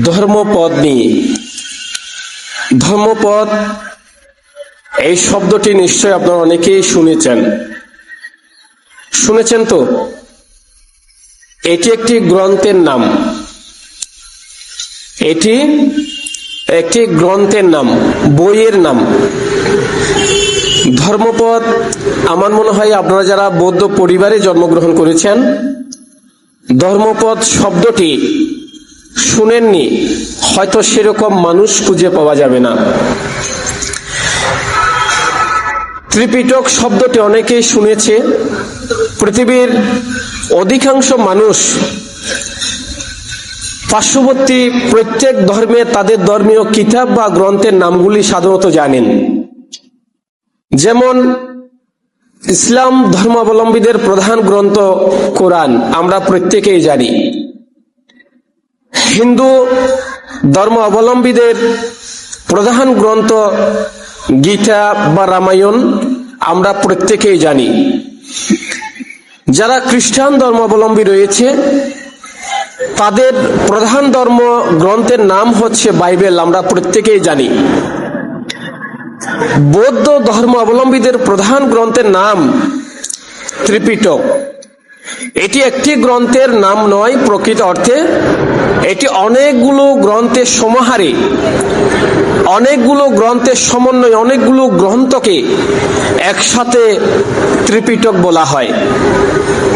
ধর্মপদ নিয়ে ধর্মপদ এই শব্দটি নিশ্চয় আপনারা অনেকেই শুনেছেন। শুনেছেন তো? এটি একটি গ্রন্থের নাম। এটি একটি গ্রন্থের নাম, বইয়ের নাম। ধর্মপদ আমার মনে হয় আপনারা যারা বৌদ্ধ পরিবারে জন্মগ্রহণ করেছেন ধর্মপদ শব্দটি শুনেননি। হয়তো সেরকম মানুষ খুঁজে পাওয়া যাবে না। ত্রিপিটক শব্দটি অনেকেই শুনেছে। পৃথিবীর অধিকাংশ মানুষ পার্শ্ববর্তী প্রত্যেক ধর্মে তাদের ধর্মীয় কিতাব বা গ্রন্থের নামগুলি সাধারণত জানেন। যেমন ইসলাম ধর্মাবলম্বীদের প্রধান গ্রন্থ কোরআন, আমরা প্রত্যেকেই জানি। হিন্দু ধর্ম অবলম্বীদের প্রধান গ্রন্থ গীতা বা রামায়ণ আমরা প্রত্যেকেই জানি। যারা খ্রিস্টান ধর্মাবলম্বী রয়েছে, তাদের প্রধান ধর্ম গ্রন্থের নাম হচ্ছে বাইবেল, আমরা প্রত্যেকেই জানি। বৌদ্ধ ধর্ম অবলম্বীদের প্রধান গ্রন্থের নাম ত্রিপিটক। এটি একটি গ্রন্থের নাম নয়, প্রকৃত অর্থে। এটি অনেকগুলো গ্রন্থের সমাহারে, অনেকগুলো গ্রন্থের সমন্বয়, অনেকগুলো গ্রন্থকে একসাথে ত্রিপিটক বলা হয়।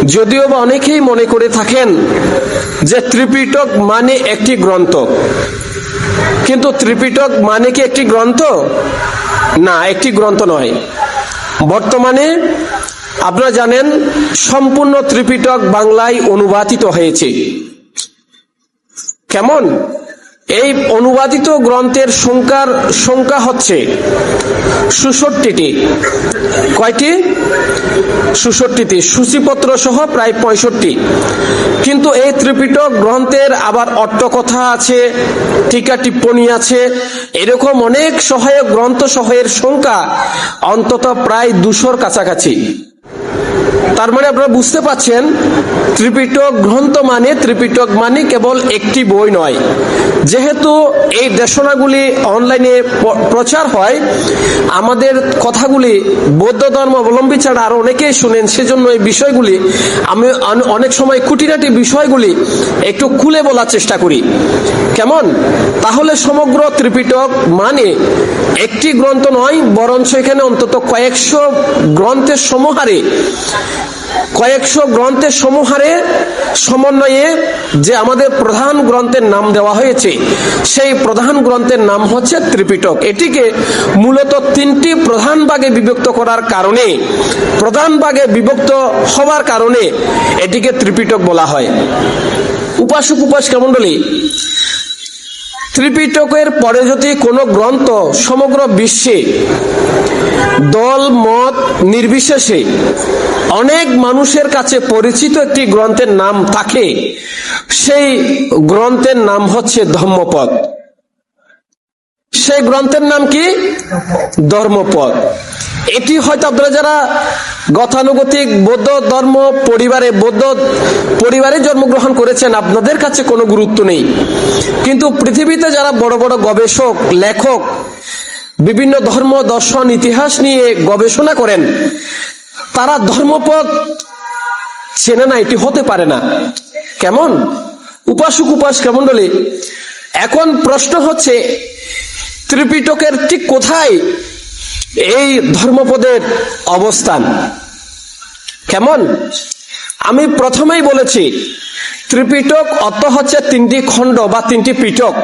যদিও বা অনেকেই মনে করে থাকেন যে ত্রিপিটক মানে একটি গ্রন্থ। কিন্তু ত্রিপিটক মানে কি একটি গ্রন্থ? না, একটি গ্রন্থ নয়। বর্তমানে আপনারা জানেন, সম্পূর্ণ ত্রিপিটক বাংলায় অনুবাদিত হয়েছে। কেমন? এই অনুবাদিত গ্রন্থের সংখ্যার সংখ্যা হচ্ছে সুষট্টিটি কয়টি? সুষট্টিটি সূচিপত্র সহ প্রায় পঁয়ষট্টি। কিন্তু এই ত্রিপিটক গ্রন্থের আবার অট্টকথা আছে, টিকা টিপ্পণী আছে। এরকম অনেক সহায়ক গ্রন্থ সহায়ের সংখ্যা অন্তত প্রায় দুশোর কাছাকাছি। তার মানে আপনারা বুঝতে পাচ্ছেন, ত্রিপিটক গ্রন্থ মানে ত্রিপিটক মানে কেবল একটি বই নয়। যেহেতু এই দেশনাগুলি অনলাইনে প্রচার হয়, আমাদের কথাগুলি বৌদ্ধ ধর্ম অবলম্বী ছাড়া আরও অনেকেই শুনেন, সেজন্য এই বিষয়গুলি আমি অনেক সময় খুঁটিনাটি বিষয়গুলি একটু খুলে বলার চেষ্টা করি। কেমন? তাহলে সমগ্র ত্রিপিটক মানে একটি গ্রন্থ নয়, বরঞ্চ এখানে অন্তত কয়েকশো গ্রন্থের সমাহারে কয়েকশো গ্রন্থের সমহারে সমন্বয়ে যে আমাদের প্রধান গ্রন্থের নাম দেওয়া হয়েছে, সেই প্রধান গ্রন্থের নাম হচ্ছে ত্রিপিটক। এটিকে মূলত তিনটি প্রধান ভাগে বিভক্ত করার কারণে, প্রধান ভাগে বিভক্ত হওয়ার কারণে এটিকে ত্রিপিটক বলা হয়। উপাসক উপাসিকা মণ্ডলী ত্রিপিটকের পরে যদি কোনো গ্রন্থ সমগ্র বিশ্বে দল, মত নির্বিশেষে অনেক মানুষের কাছে পরিচিত একটি গ্রন্থের নাম থাকে, সেই গ্রন্থের নাম হচ্ছে ধর্মপদ সেই গ্রন্থের নাম কি? ধর্মপদ। এটি হয়তো আপনারা যারা গতানুগতিক, বৌদ্ধ ধর্ম পরিবারে, বৌদ্ধ পরিবারে জন্মগ্রহণ করেছেন, আপনাদের কাছে কোনো গুরুত্ব নেই। কিন্তু পৃথিবীতে যারা বড় বড় গবেষক, লেখক, বিভিন্ন ধর্ম, দর্শন, ইতিহাস নিয়ে গবেষণা করেন, তারা ধর্মপদ চেনে না, এটি হতে পারে না। কেমন? উপাসক কেমন মণ্ডলী এখন প্রশ্ন হচ্ছে ত্রিপিটকের ঠিক কোথায় এই ধর্মপদের অবস্থান? কেমন? আমি প্রথমেই বলেছি, ত্রিপিটক অত হচ্ছে তিনটি খণ্ড বা তিনটি পিটক।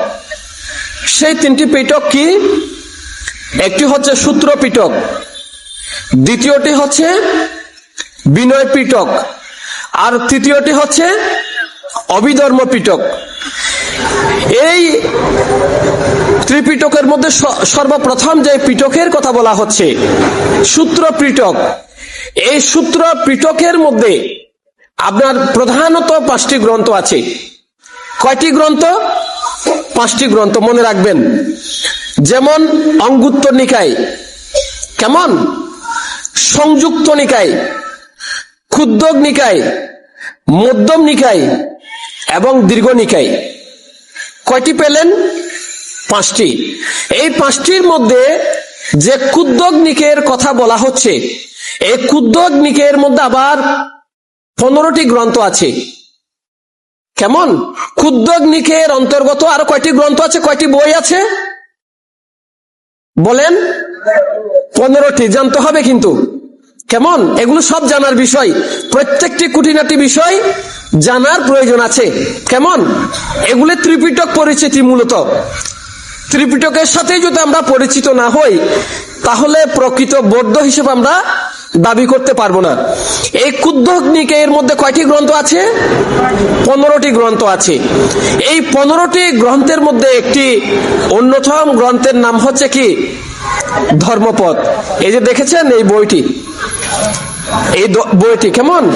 সেই তিনটি পিটক কি? একটি হচ্ছে সূত্র পিটক দ্বিতীয়টি হচ্ছে বিনয় পিটক আর তৃতীয়টি হচ্ছে অবিধর্ম পিটক এই ত্রিপিটকের মধ্যে সর্বপ্রথম যে পিটকের কথা বলা হচ্ছে সূত্র পিটক এই সূত্র পিটকের মধ্যে আপনার প্রধানত পাঁচটি গ্রন্থ আছে। কয়টি গ্রন্থ? পাঁচটি গ্রন্থ, মনে রাখবেন। যেমন অঙ্গুত্তর নিকায়, কেমন? সংযুক্ত নিকায় ক্ষুদ্র নিকায়, মধ্যম নিকায় এবং দীর্ঘ নিকায়। কয়টি পেলেন? পাঁচটি। এই পাঁচটির মধ্যে যে কুদ্দগ্নিকের কথা বলা হচ্ছে, এই কুদ্দগ্নিকের মধ্যে আবার পনেরোটি গ্রন্থ আছে। কেমন? ক্ষুদ্রগ্নিকের অন্তর্গত আরও কয়টি গ্রন্থ আছে? কয়টি বই আছে? বলেন। পনেরোটি, জানতে হবে কিন্তু। কেমন? এগুলো সব জানার বিষয়। প্রত্যেকটি কুটিনাটি বিষয় জানার প্রয়োজন আছে। কেমন? এগুলো ত্রিপিটক পরিচিতি মূলত। ত্রিপিটকের সাথে যদি আমরা পরিচিত না হই, তাহলে প্রকৃত বৌদ্ধ হিসেবে আমরা দাবি করতে পারব না। এই কুদ্ধগ্নিকে এর মধ্যে কয়টি গ্রন্থ আছে? পনেরোটি গ্রন্থ আছে। এই পনেরোটি গ্রন্থের মধ্যে একটি অন্যতম গ্রন্থের নাম হচ্ছে কি? ধর্মপদ। এই যে দেখেছেন, এই বইটি। এই বইটি কেমন?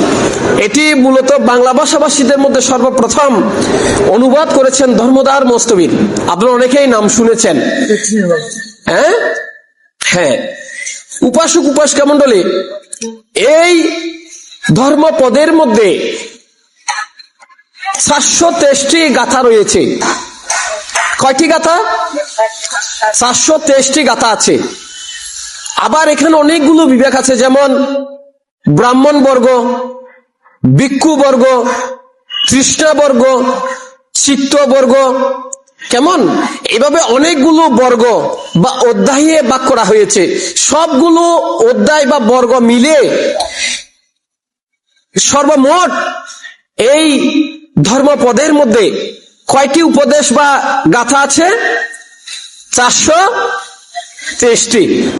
এটি মূলত বাংলা ভাষাভাষীদের মধ্যে সর্বপ্রথম অনুবাদ করেছেন ধর্মদার মস্তবীর আপনারা অনেকেই নাম শুনেছেন। হ্যাঁ? হ্যাঁ। উপাসক উপাসকা মন্ডলী এই ধর্মপদের মধ্যে চারশো তেইশটি গাথা রয়েছে। কয়টি গাথা? চারশো তেইশটি গাথা আছে। আবার এখানে অনেকগুলো বিবেক আছে, যেমন ব্রাহ্মণ বর্গ ভিক্ষু বর্গ তৃষ্ণা বর্গ চিত্ত বর্গ কেমন? এভাবে অনেকগুলো বর্গ বা অধ্যায়ে বাক করা হয়েছে। সবগুলো অধ্যায় বা বর্গ মিলে সর্বমোট এই ধর্মপদের মধ্যে কয়টি উপদেশ বা গাথা আছে? চারশো তেইশটি।